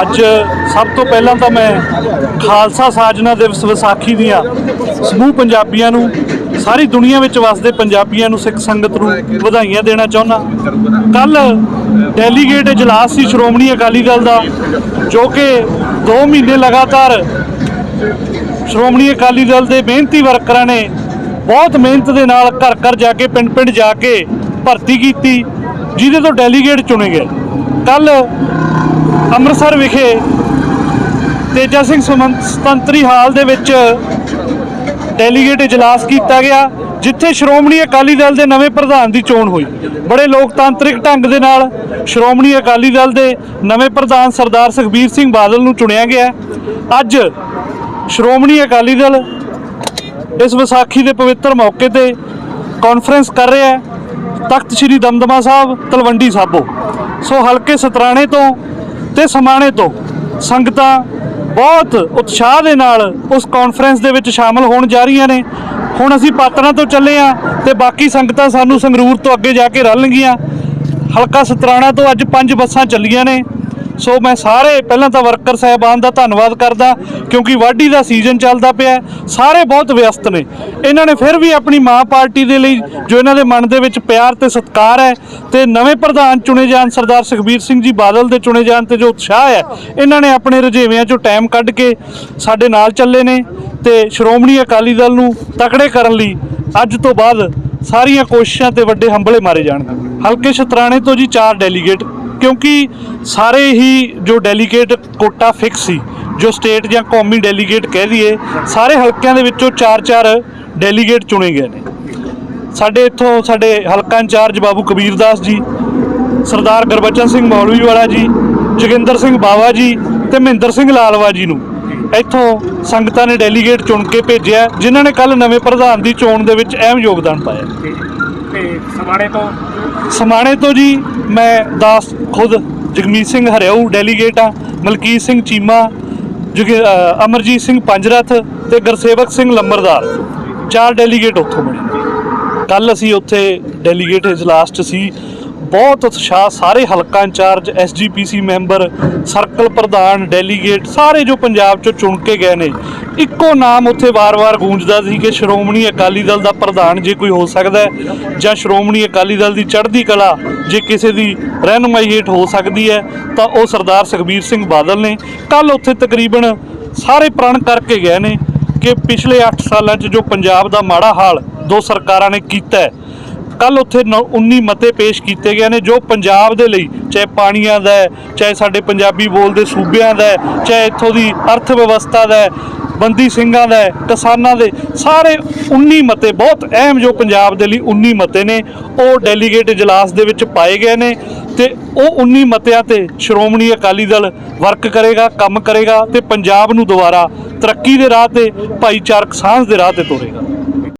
ਅੱਜ ਸਭ ਤੋਂ ਪਹਿਲਾਂ ਤਾਂ ਮੈਂ ਖਾਲਸਾ ਸਾਜਨਾ ਦਿਵਸ ਵਿਸਾਖੀ ਦੀਆਂ ਸਮੂਹ ਪੰਜਾਬੀਆਂ ਨੂੰ, ਸਾਰੀ ਦੁਨੀਆ ਵਿੱਚ ਵਸਦੇ ਪੰਜਾਬੀਆਂ ਨੂੰ ਸਿੱਖ ਸੰਗਤ ਨੂੰ ਵਧਾਈਆਂ ਦੇਣਾ ਚਾਹੁੰਦਾ। ਕੱਲ ਡੈਲੀਗੇਟ ਇਜਲਾਸ ਸੀ ਸ਼੍ਰੋਮਣੀ ਅਕਾਲੀ ਦਲ ਦਾ, ਜੋ ਕਿ 2 ਮਹੀਨੇ ਲਗਾਤਾਰ ਸ਼੍ਰੋਮਣੀ ਅਕਾਲੀ ਦਲ ਦੇ ਮਿਹਨਤੀ ਵਰਕਰਾਂ ਨੇ ਬਹੁਤ ਮਿਹਨਤ ਦੇ ਨਾਲ ਘਰ ਘਰ ਜਾ ਕੇ, ਪਿੰਡ ਪਿੰਡ ਜਾ ਕੇ ਭਰਤੀ ਕੀਤੀ, ਜਿਹਦੇ ਤੋਂ ਡੈਲੀਗੇਟ ਚੁਣੇ ਗਏ। ਕੱਲ ਅੰਮ੍ਰਿਤਸਰ ਵਿਖੇ ਤੇਜਾ ਸਿੰਘ ਸੁਮੰਤ ਸੁਤੰਤਰੀ ਹਾਲ ਦੇ ਵਿੱਚ ਡੈਲੀਗੇਟ ਇਜਲਾਸ ਕੀਤਾ ਗਿਆ, ਜਿੱਥੇ ਸ਼੍ਰੋਮਣੀ ਅਕਾਲੀ ਦਲ ਦੇ ਨਵੇਂ ਪ੍ਰਧਾਨ ਦੀ ਚੋਣ ਹੋਈ। ਬੜੇ ਲੋਕਤਾਂਤਰਿਕ ਢੰਗ ਦੇ ਨਾਲ ਸ਼੍ਰੋਮਣੀ ਅਕਾਲੀ ਦਲ ਦੇ ਨਵੇਂ ਪ੍ਰਧਾਨ ਸਰਦਾਰ ਸੁਖਬੀਰ ਸਿੰਘ ਬਾਦਲ ਨੂੰ ਚੁਣਿਆ ਗਿਆ। ਅੱਜ ਸ਼੍ਰੋਮਣੀ ਅਕਾਲੀ ਦਲ ਇਸ ਵਿਸਾਖੀ ਦੇ ਪਵਿੱਤਰ ਮੌਕੇ ਤੇ ਕਾਨਫਰੰਸ ਕਰ ਰਿਹਾ ਹੈ। ਤਖਤ ਸ੍ਰੀ ਦਮਦਮਾ ਸਾਹਿਬ ਤਲਵੰਡੀ ਸਾਬੋ। ਸੋ ਹਲਕੇ ਸਤਰਾਣੇ ਤੋਂ ਤੇ ਸਮਾਣੇ ਤੋਂ ਸੰਗਤਾਂ ਬਹੁਤ ਉਤਸ਼ਾਹ ਦੇ ਨਾਲ ਉਸ ਕਾਨਫਰੰਸ ਦੇ ਵਿੱਚ ਸ਼ਾਮਲ ਹੋਣ ਜਾ ਰਹੀਆਂ ਨੇ। ਹੁਣ ਅਸੀਂ ਪਾਤਰਾਂ ਤੋਂ ਚੱਲੇ ਆ ਤੇ ਬਾਕੀ ਸੰਗਤਾਂ ਸਾਨੂੰ ਸੰਗਰੂਰ ਤੋਂ ਅੱਗੇ ਜਾ ਕੇ ਰਲਣਗੀਆਂ। ਹਲਕਾ ਸਤਰਾਣਾ ਤੋਂ ਅੱਜ ਪੰਜ ਬੱਸਾਂ ਚੱਲੀਆਂ ਨੇ। ਸੋ ਮੈਂ ਸਾਰੇ ਪਹਿਲਾਂ ਤਾਂ ਵਰਕਰ ਸਾਹਿਬਾਨ ਦਾ ਧੰਨਵਾਦ ਕਰਦਾ, ਕਿਉਂਕਿ ਵਾਢੀ ਦਾ ਸੀਜ਼ਨ ਚੱਲਦਾ ਪਿਆ ਸਾਰੇ ਬਹੁਤ ਵਿਅਸਤ ਨੇ। ਇਹਨਾਂ ਨੇ ਫਿਰ ਵੀ ਆਪਣੀ ਮਾਂ ਪਾਰਟੀ ਦੇ ਲਈ, ਜੋ ਇਹਨਾਂ ਦੇ ਮਨ ਦੇ ਵਿੱਚ ਪਿਆਰ ਤੇ ਸਤਿਕਾਰ ਹੈ, ਤੇ ਨਵੇਂ ਪ੍ਰਧਾਨ ਚੁਣੇ ਜਾਣ ਸਰਦਾਰ ਸੁਖਬੀਰ ਸਿੰਘ ਜੀ ਬਾਦਲ ਦੇ ਚੁਣੇ ਜਾਣ ਤੇ ਜੋ ਉਤਸ਼ਾਹ ਹੈ, ਇਹਨਾਂ ਨੇ ਆਪਣੇ ਰੁਝੇਵਿਆਂ ਚੋਂ ਟਾਈਮ ਕੱਢ ਕੇ ਸਾਡੇ ਨਾਲ ਚੱਲੇ ਨੇ, ਤੇ ਸ਼੍ਰੋਮਣੀ ਅਕਾਲੀ ਦਲ ਨੂੰ ਤਕੜੇ ਕਰਨ ਲਈ ਅੱਜ ਤੋਂ ਬਾਅਦ ਸਾਰੀਆਂ ਕੋਸ਼ਿਸ਼ਾਂ ਤੇ ਵੱਡੇ ਹੰਬਲੇ ਮਾਰੇ ਜਾਣਗੇ ਹਲਕੇ ਸ਼ਤਰਾਣੇ ਤੋਂ ਜੀ ਚਾਰ ਡੈਲੀਗੇਟ, ਕਿਉਂਕਿ ਸਾਰੇ ਹੀ ਜੋ ਡੈਲੀਗੇਟ ਕੋਟਾ ਫਿਕਸ ਸੀ, ਜੋ ਸਟੇਟ ਜਾਂ ਕੌਮੀ ਡੈਲੀਗੇਟ ਕਹਿ ਦਈਏ ਸਾਰੇ ਹਲਕਿਆਂ ਦੇ ਵਿੱਚੋਂ 4-4 ਡੈਲੀਗੇਟ ਚੁਣੇ ਗਏ ਨੇ। ਸਾਡੇ ਇੱਥੋਂ ਸਾਡੇ ਹਲਕਾ ਇੰਚਾਰਜ ਬਾਬੂ ਕਬੀਰ ਦਾਸ ਜੀ, ਸਰਦਾਰ ਗੁਰਬਚਨ ਸਿੰਘ ਮੌਲਵੀ ਵਾਲਾ ਜੀ, ਜੋਗਿੰਦਰ ਸਿੰਘ ਬਾਵਾ ਜੀ ਤੇ ਮਹਿੰਦਰ ਸਿੰਘ ਲਾਲਵਾ ਜੀ ਨੂੰ ਇੱਥੋਂ ਸੰਗਤਾਂ ਨੇ ਡੈਲੀਗੇਟ ਚੁਣ ਕੇ ਭੇਜਿਆ ਜਿਨ੍ਹਾਂ ਨੇ ਕੱਲ ਨਵੇਂ ਪ੍ਰਧਾਨ ਦੀ ਚੋਣ ਦੇ ਵਿੱਚ ਅਹਿਮ ਯੋਗਦਾਨ ਪਾਇਆ ਤੇ ਸਮਾਣੇ ਤੋਂ ਸਮਾਣੇ ਤੋਂ ਜੀ ਮੈਂ ਦਾਸ ਖੁਦ ਜਗਮੀਤ ਸਿੰਘ ਹਰਿਆਊ ਡੈਲੀਗੇਟ ਆ ਮਲਕੀਤ ਸਿੰਘ ਚੀਮਾ ਅਮਰਜੀਤ ਸਿੰਘ ਪੰਜਰਥ ਤੇ ਗੁਰਸੇਵਕ ਸਿੰਘ ਲੰਬਰਦਾਰ। ਚਾਰ ਡੈਲੀਗੇਟ ਉੱਥੋਂ ਬਣੇ ਕੱਲ ਅਸੀਂ ਉੱਥੇ ਡੈਲੀਗੇਟ ਇਜਲਾਸ 'ਚ ਸੀ। ਬਹੁਤ ਉਤਸ਼ਾਹ, ਸਾਰੇ ਹਲਕਾ in charge SGPC member, circle ਪ੍ਰਧਾਨ, ਡੈਲੀਗੇਟ, ਸਾਰੇ ਜੋ ਪੰਜਾਬ 'ਚੋਂ ਚੁਣ ਕੇ ਗਏ ਨੇ, ਇੱਕੋ ਨਾਮ ਉੱਥੇ ਵਾਰ-ਵਾਰ ਗੂੰਜਦਾ ਸੀ ਕਿ ਸ਼੍ਰੋਮਣੀ ਅਕਾਲੀ ਦਲ ਦਾ ਪ੍ਰਧਾਨ ਜੇ ਕੋਈ ਹੋ ਸਕਦਾ ਹੈ, ਜਾਂ ਸ਼੍ਰੋਮਣੀ ਅਕਾਲੀ ਦਲ ਦੀ ਚੜ੍ਹਦੀ ਕਲਾ ਜੇ ਕਿਸੇ ਦੀ ਰਹਿਨੁਮਾਈ ਹੇਠ ਹੋ ਸਕਦੀ ਹੈ, ਤਾਂ ਉਹ ਸਰਦਾਰ ਸੁਖਬੀਰ ਸਿੰਘ ਬਾਦਲ ਨੇ ਕੱਲ ਉੱਥੇ ਤਕਰੀਬਨ ਸਾਰੇ ਪ੍ਰਣ ਕਰਕੇ ਗਏ ਨੇ ਕਿ ਪਿਛਲੇ 8 ਸਾਲਾਂ 'ਚ ਜੋ ਪੰਜਾਬ ਦਾ ਮਾੜਾ ਹਾਲ ਦੋ ਸਰਕਾਰਾਂ ਨੇ ਕੀਤਾ ਹੈ ਕੱਲ ਉੱਥੇ ਨੌ- 19 ਮਤੇ ਪੇਸ਼ ਕੀਤੇ ਗਏ ਨੇ ਜੋ ਪੰਜਾਬ ਦੇ ਲਈ, ਚਾਹੇ ਪਾਣੀਆਂ ਦਾ ਚਾਹੇ ਸਾਡੇ ਪੰਜਾਬੀ ਬੋਲਦੇ ਸੂਬਿਆਂ ਦਾ ਚਾਹੇ ਇੱਥੋਂ ਦੀ ਅਰਥ ਵਿਵਸਥਾ ਦਾ ਬੰਦੀ ਸਿੰਘਾਂ ਦਾ ਕਿਸਾਨਾਂ ਦੇ, ਸਾਰੇ 19 ਮਤੇ, ਬਹੁਤ ਅਹਿਮ ਜੋ ਪੰਜਾਬ ਦੇ ਲਈ 19 ਮਤੇ ਨੇ, ਉਹ ਡੈਲੀਗੇਟ ਇਜਲਾਸ ਦੇ ਵਿੱਚ ਪਾਏ ਗਏ ਨੇ ਤੇ ਉਹ 19 ਮਤਿਆਂ ਤੇ ਸ਼੍ਰੋਮਣੀ ਅਕਾਲੀ ਦਲ ਵਰਕ ਕਰੇਗਾ, ਕੰਮ ਕਰੇਗਾ ਤੇ ਪੰਜਾਬ ਨੂੰ ਦੁਬਾਰਾ ਤਰੱਕੀ ਦੇ ਰਾਹ ਤੇ, ਭਾਈਚਾਰਕ ਸਾਂਝ ਦੇ ਰਾਹ ਤੇ ਤੋਰੇਗਾ।